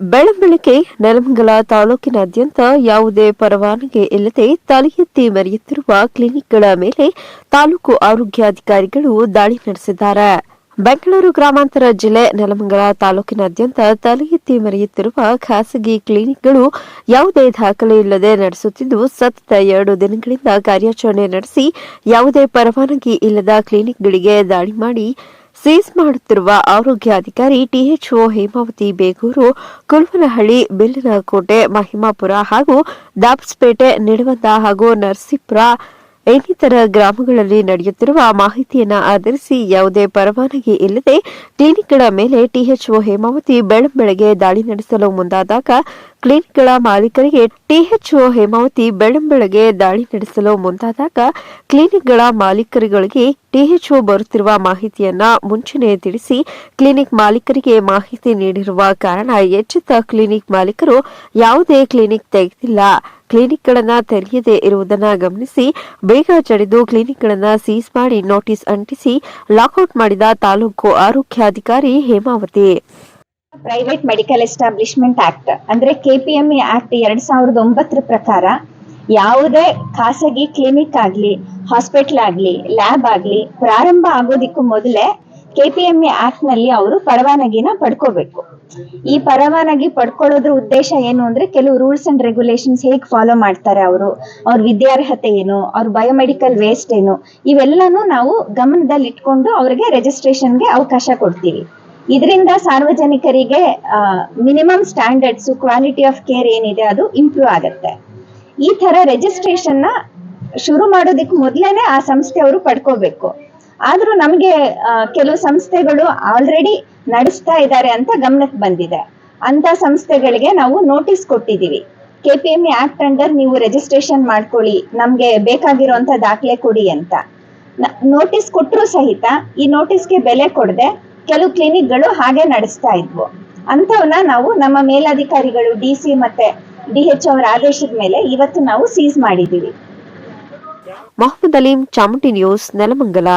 ಬೆಳಂಬೆಳಗ್ಗೆ ನೆಲಮಂಗಲ ತಾಲೂಕಿನಾದ್ಯಂತ ಯಾವುದೇ ಪರವಾನಗಿ ಇಲ್ಲದೆ ತಲೆ ಎತ್ತಿ ಮೆರೆಯುತ್ತಿರುವ ಕ್ಲಿನಿಕ್ಗಳ ಮೇಲೆ ತಾಲೂಕು ಆರೋಗ್ಯಾಧಿಕಾರಿಗಳು ದಾಳಿ ನಡೆಸಿದ್ದಾರೆ. ಬೆಂಗಳೂರು ಗ್ರಾಮಾಂತರ ಜಿಲ್ಲೆ ನೆಲಮಂಗಲ ತಾಲೂಕಿನಾದ್ಯಂತ ತಲೆ ಎತ್ತಿ ಮರೆಯುತ್ತಿರುವ ಖಾಸಗಿ ಕ್ಲಿನಿಕ್ಗಳು ಯಾವುದೇ ದಾಖಲೆ ಇಲ್ಲದೆ ನಡೆಸುತ್ತಿದ್ದು, ಸತತ ಎರಡು ದಿನಗಳಿಂದ ಕಾರ್ಯಾಚರಣೆ ನಡೆಸಿ ಯಾವುದೇ ಪರವಾನಗಿ ಇಲ್ಲದ ಕ್ಲಿನಿಕ್ಗಳಿಗೆ ದಾಳಿ ಮಾಡಿ ಸೀಸ್ ಮಾಡುತ್ತಿರುವ ಆರೋಗ್ಯಾಧಿಕಾರಿ ಟಿಎಚ್ಒ ಹೇಮಾವತಿ ಬೇಗೂರು, ಕುಲ್ವನಹಳ್ಳಿ, ಬಿಲ್ಲನಕೋಟೆ, ಮಹಿಮಾಪುರ ಹಾಗೂ ದಾಬ್ಸ್ಪೇಟೆ ನಿಡವಂದ ಹಾಗೂ ನರಸೀಪುರ ಇನ್ನಿತರ ಗ್ರಾಮಗಳಲ್ಲಿ ನಡೆಯುತ್ತಿರುವ ಮಾಹಿತಿಯನ್ನು ಆಧರಿಸಿ ಯಾವುದೇ ಪರವಾನಗಿ ಇಲ್ಲದೆ ಕ್ಲಿನಿಕ್ಗಳ ಮೇಲೆ ಟಿಎಚ್ಒ ಹೇಮಾವತಿ ಬೆಳಂಬೆಳಗ್ಗೆ ದಾಳಿ ನಡೆಸಲು ಮುಂದಾದಾಗ ಕ್ಲಿನಿಕ್ಗಳ ಮಾಲೀಕರಿಗೆ ಟಿಎಚ್ಒ ಹೇಮಾವತಿ ಬೆಳಂಬೆಳಗ್ಗೆ ದಾಳಿ ನಡೆಸಲು ಮುಂದಾದಾಗ ಕ್ಲಿನಿಕ್ಗಳ ಮಾಲೀಕರುಗಳಿಗೆ ಟಿಎಚ್ಒ ಬರುತ್ತಿರುವ ಮಾಹಿತಿಯನ್ನ ಮುಂಚೆನೇ ತಿಳಿಸಿ ಕ್ಲಿನಿಕ್ ಮಾಲೀಕರಿಗೆ ಮಾಹಿತಿ ನೀಡಿರುವ ಕಾರಣ ಎಚ್ಚೆತ್ತ ಕ್ಲಿನಿಕ್ ಮಾಲೀಕರು ಯಾವುದೇ ಕ್ಲಿನಿಕ್ ತೆಗೆದಿಲ್ಲ. ಕ್ಲಿನಿಕ್ಗಳನ್ನು ತೆರೆಯದೇ ಇರುವುದನ್ನು ಗಮನಿಸಿ, ಬೇಗ ಜಡಿದು ಕ್ಲಿನಿಕ್ಗಳನ್ನು ಸೀಸ್ ಮಾಡಿ ನೋಟಿಸ್ ಅಂಟಿಸಿ ಲಾಕ್ಔಟ್ ಮಾಡಿದ ತಾಲೂಕು ಆರೋಗ್ಯಾಧಿಕಾರಿ Hemavathi. Private medical establishment act ಅಂದ್ರೆ ಕೆಪಿಎಂಇ ಆಕ್ಟ್ ಎರಡ್ ಸಾವಿರದ ಒಂಬತ್ತರ ಪ್ರಕಾರ ಯಾವುದೇ ಖಾಸಗಿ ಕ್ಲಿನಿಕ್ ಆಗ್ಲಿ ಹಾಸ್ಪಿಟಲ್ ಆಗ್ಲಿ ಲ್ಯಾಬ್ ಆಗ್ಲಿ ಪ್ರಾರಂಭ ಆಗೋದಿಕ್ಕೂ ಮೊದಲೇ ಕೆಪಿಎಂಇ ಆಕ್ಟ್ನಲ್ಲಿ ಅವರು ಪರವಾನಗಿನ ಪಡ್ಕೋಬೇಕು. ಈ ಪರವಾನಗಿ ಪಡ್ಕೊಳ್ಳೋದ್ರ ಉದ್ದೇಶ ಏನು ಅಂದ್ರೆ ಕೆಲವು ರೂಲ್ಸ್ ಅಂಡ್ ರೆಗ್ಯುಲೇಷನ್ಸ್ ಹೇಗ್ ಫಾಲೋ ಮಾಡ್ತಾರೆ ಅವರು, ಅವ್ರ ವಿದ್ಯಾರ್ಹತೆ ಏನು, ಅವ್ರ ಬಯೋಮೆಡಿಕಲ್ ವೇಸ್ಟ್ ಏನು, ಇವೆಲ್ಲನೂ ನಾವು ಗಮನದಲ್ಲಿ ಇಟ್ಕೊಂಡು ಅವ್ರಿಗೆ ರಿಜಿಸ್ಟ್ರೇಷನ್ಗೆ ಅವಕಾಶ ಕೊಡ್ತೀವಿ. ಇದರಿಂದ ಸಾರ್ವಜನಿಕರಿಗೆ minimum standards quality of care ಏನಿದೆ ಅದು ಇಂಪ್ರೂವ್ ಆಗುತ್ತೆ. ಈ ತರ ರೆಜಿಸ್ಟ್ರೇಷನ್ನ ಶುರು ಮಾಡೋದಕ್ಕೆ ಮೊದಲೇನೆ ಆ ಸಂಸ್ಥೆಯವರು ಪಡ್ಕೋಬೇಕು. ಆದ್ರೂ ನಮಗೆ ಕೆಲವು ಸಂಸ್ಥೆಗಳು ಆಲ್ರೆಡಿ ನಡೆಸ್ತಾ ಇದ್ದಾರೆ ಅಂತ ಗಮನಕ್ಕೆ ಬಂದಿದೆ. ಅಂತ ಸಂಸ್ಥೆಗಳಿಗೆ ನಾವು ನೋಟಿಸ್ ಕೊಟ್ಟಿದ್ದೀವಿ. ಕೆಪಿಎಂ ಆಕ್ಟ್ ಅಂಡರ್ ನೀವು ರಿಜಿಸ್ಟ್ರೇಷನ್ ಮಾಡ್ಕೊಳ್ಳಿ, ನಮ್ಗೆ ಬೇಕಾಗಿರುವಂತ ದಾಖಲೆ ಕೊಡಿ ಅಂತ. ನೋಟಿಸ್ ಕೊಟ್ಟರು ಸಹಿತ ಈ ನೋಟಿಸ್ಗೆ ಬೆಲೆ ಕೊಡದೆ ಕೆಲವು ಕ್ಲಿನಿಕ್ಗಳು ಹಾಗೆ ನಡೆಸ್ತಾ ಇದ್ವು. ಅಂಥವನ್ನ ನಾವು ನಮ್ಮ ಮೇಲಾಧಿಕಾರಿಗಳು ಡಿ ಸಿ ಮತ್ತೆ ಡಿ ಎಚ್ ಅವರ ಆದೇಶದ ಮೇಲೆ ಇವತ್ತು ನಾವು ಸೀಸ್ ಮಾಡಿದ್ದೀವಿ. ಮೊಹಮ್ಮದ್ ಅಲೀಂ, ಚಾಮುಂಡಿ ನ್ಯೂಸ್, ನೆಲಮಂಗಲ.